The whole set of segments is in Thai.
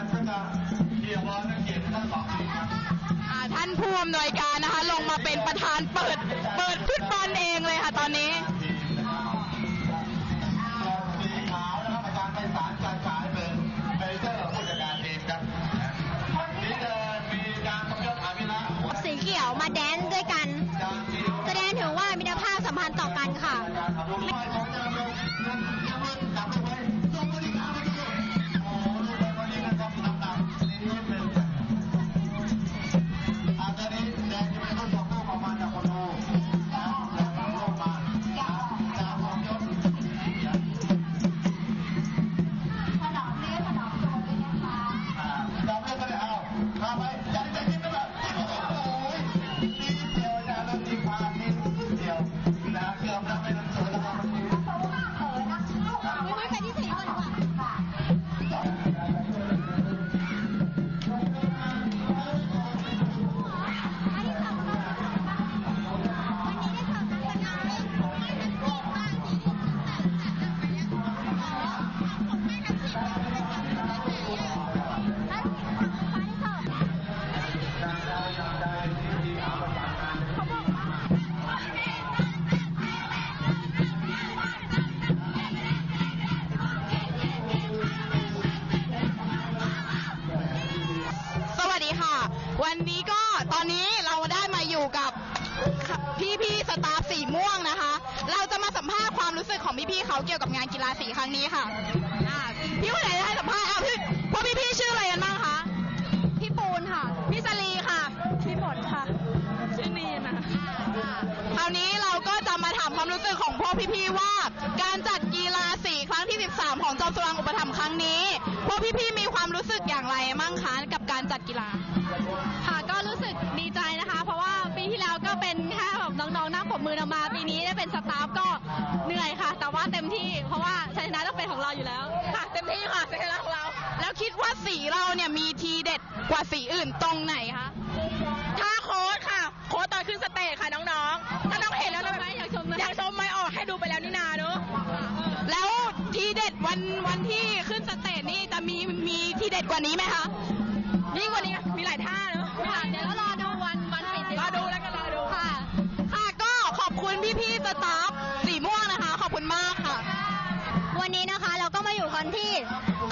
ท่านผู้ในการก็จะเรียกร้องนักเกียรติทั้งสองทีมครับอ่าท่านผู้อำนวยการนะคะ ลงมาเป็นประธานเปิด เปิดฟุตบอลเองเลยค่ะตอนนี้ทีมนะครับส่วนสีขาวน วันนี้ก็ตอนนี้เราได้มาอยู่กับพี่พี่ๆสตาฟสีม่วงนะคะ เราจะมาสัมภาษณ์ความรู้สึกของพี่พี่ๆเขาเกี่ยวกับงานกีฬาสีครั้งนี้ค่ะอ่าพี่คนไหนจะให้สัมภาษณ์อะพี่พวกพี่พี่ๆชื่ออะไรกันบ้างคะพี่ปูนค่ะ พี่สลีค่ะพี่ฝนค่ะชื่อนีนะคราวนี้เราก็จะมาถามความรู้สึกของพวกพี่ๆว่า การจัดกีฬาสีครั้งที่ 13 ของจอมสว่างอุปถัมภ์ครั้งนี้ พวกพี่ๆมีความรู้สึกอย่างไรมั่งคะกับการ จัดกีฬา ค่ะก็รู้สึกดีใจนะคะ เพราะว่าปีที่แล้วก็เป็นแค่แบบน้องๆนั่งปรบมือนำมา ปีนี้ได้เป็นสตาฟก็เหนื่อยค่ะ แต่ว่าเต็มที่เพราะว่าชัยชนะต้องเป็นของเราอยู่แล้ว ค่ะ เต็มที่ค่ะชัยชนะของเรา แล้วคิดว่าสีเราเนี่ยมีทีเด็ดกว่าสีอื่นตรงไหนคะถ้าโค้ดค่ะ โค้ดตอนขึ้นสเตจค่ะน้องๆถ้าน้องเห็นแล้วอยากชมไหมอยากชมไหมอยากชมไหมออกให้ดูไปแล้วนี่นาเนอะแล้วทีเด็ดวันวันที่ขึ้นสเตจนี่จะมีมีทีเด็ดกว่านี้ไหมคะ ยิ่งกว่านี้มีหลายท่าเนอะค่ะเดี๋ยวเรารอดูวันวันปิดดีกรอว่าดูแล้วกันรอดูค่ะ ค่ะก็ขอบคุณพี่ๆสตาฟสีม่วงนะคะ ขอบคุณมากค่ะ วันนี้นะคะเราก็มาอยู่กันที่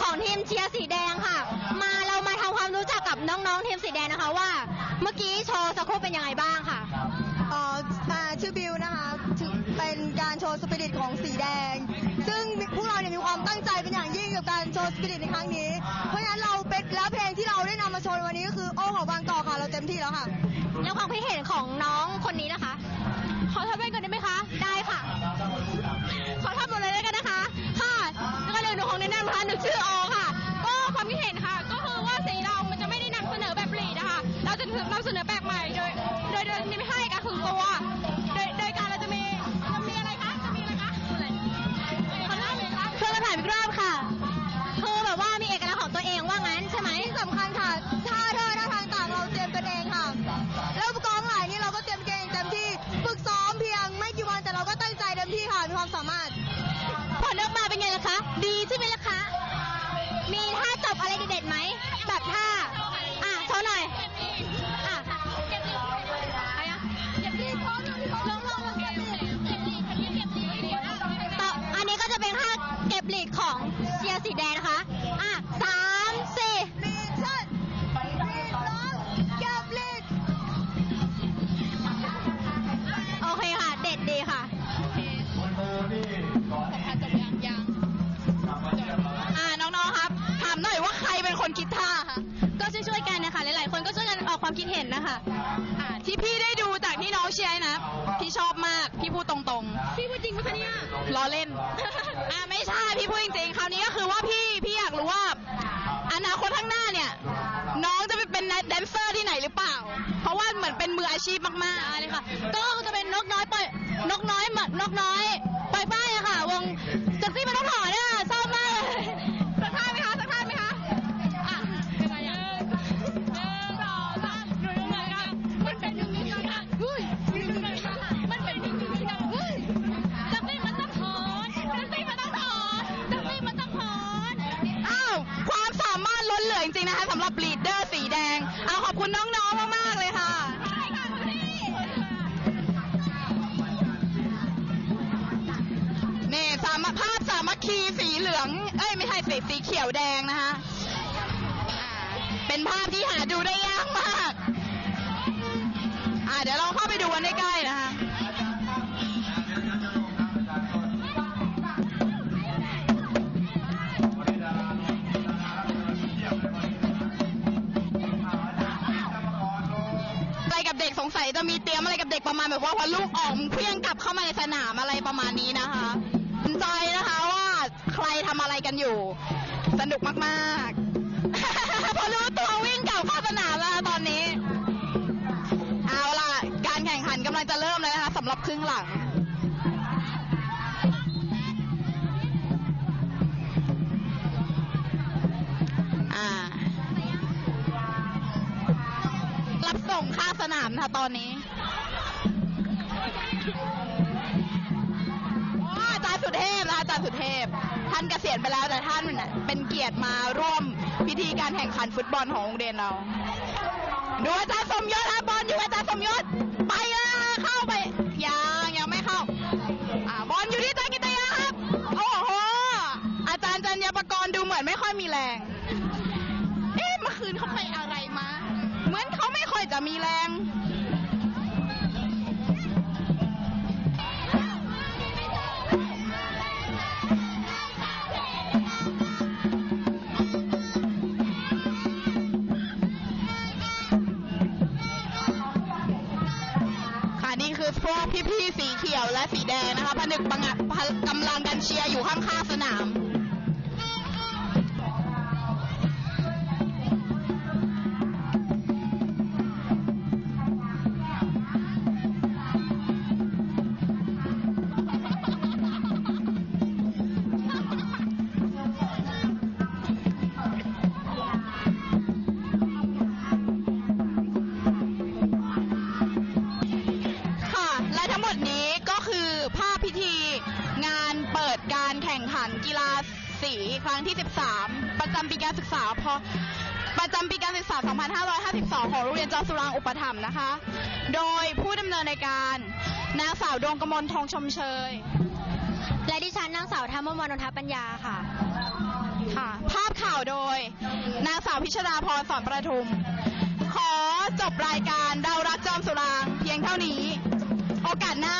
ของทีมเชียร์สีแดงค่ะ มาเรามาทำความรู้จักกับน้องๆทีมสีแดงนะคะว่า เมื่อกี้โชว์สักครู่เป็นยังไงบ้างค่ะเอ่ออ่าชื่อบิวนะคะถือเป็นการโชว์สปิริตของสีแดง ซึ่งพวกเราเนี่ยมีความตั้งใจเป็นอย่างยิ่งกับการโชว์สปิริตในครั้งนี้ ค่ะ แล้วความคิดเห็นของน้องคนนี้นะคะ ขอทำเป็นก่อนได้ไหมคะ ได้ค่ะ ขอทำหมดเลยได้กันนะคะ ค่ะ แล้วก็เดี๋ยวหนูของแนะนำนะคะหนูชื่อออค่ะ ก็ความคิดเห็นค่ะ ก็คือว่าสีเรามันจะไม่ได้นำเสนอแบบหลีดนะคะ เราจะนำเสนอแบบ นนะคะอ่าที่พี่ได้ดูจากที่น้องเชียร์นะ พี่ชอบมาก พี่พูดตรงๆพี่พูดจริงปะคะเนี่ยล้อเล่น อ่าไม่ใช่ พี่พูดจริงๆคราวนี้ก็คือว่าพี่ พี่อยากรู้ว่า อนาคตข้างหน้าเนี่ย น้องจะไปเป็นแดนเซอร์ที่ไหนหรือเปล่า เพราะว่าเหมือนเป็นมืออาชีพมากๆ ได้เลยค่ะ ก็จะเป็นนกน้อยปล่อยนกน้อยเหมือนนกน้อยปล่อย วแดงนะคะ เป็นภาพที่หาดูได้ยากมาก อ่าเดี๋ยวเราเข้าไปดูกันใกล้ๆนะคะอะไรกับเด็กสงสัยจะมีเตรียมอะไรกับเด็กประมาณแบบว่าพอลูกออกมึงเพี้ยงกลับเข้ามาในสนามอะไรประมาณนี้นะคะสนใจนะคะว่าใครทำอะไรกันอยู่ สนุกมากๆ พอรู้ตัววิ่งกลับเข้าสนามแล้วตอนนี้ เอาล่ะ การแข่งขันกำลังจะเริ่มแล้วนะคะสำหรับครึ่งหลัง อ่า รับส่งข้าสนามนะคะตอนนี้ารย์สุเทพ ท่านเกษียณไปแล้วแต่ท่านเป็นเกียรติมาร่วมพิธีการแข่งขันฟุตบอลของโรงเรียนเรา ดูอาจารย์สมยศนะบอลอยู่อาจารย์สมยศไปแล้วเข้าไปยังยังไม่เข้าอ่าบอลอยู่ที่อาจารย์กิตยาครับ โอ้โห อาจารย์จันยประกรณ์ดูเหมือนไม่ค่อยมีแรง เอ๊ะเมื่อคืนเขาไปอะไรมา เหมือนเขาไม่ค่อยจะมีแรง พวกพี่ๆสีเขียวและสีแดงนะคะผนึกประงัดกำลังกันเชียร์อยู่ข้างๆสนาม การแข่งขันกีฬาสีครั้งที่ 13 ประจำปีการศึกษาพประจำปีการศึกษา 2552 ของโรงเรียนจอสุรางค์อุปถัมภ์นะคะ โดยผู้ดำเนินในการนางสาวดวงกมลทองชมเชย และดิฉันนางสาวธรรมวรรณนทปัญญาค่ะ ค่ะ ภาพข่าวโดย นางสาวพิชดาพรสอนประทุม ขอจบรายการเรารักจอมสุรางค์เพียงเท่านี้ โอกาสหน้า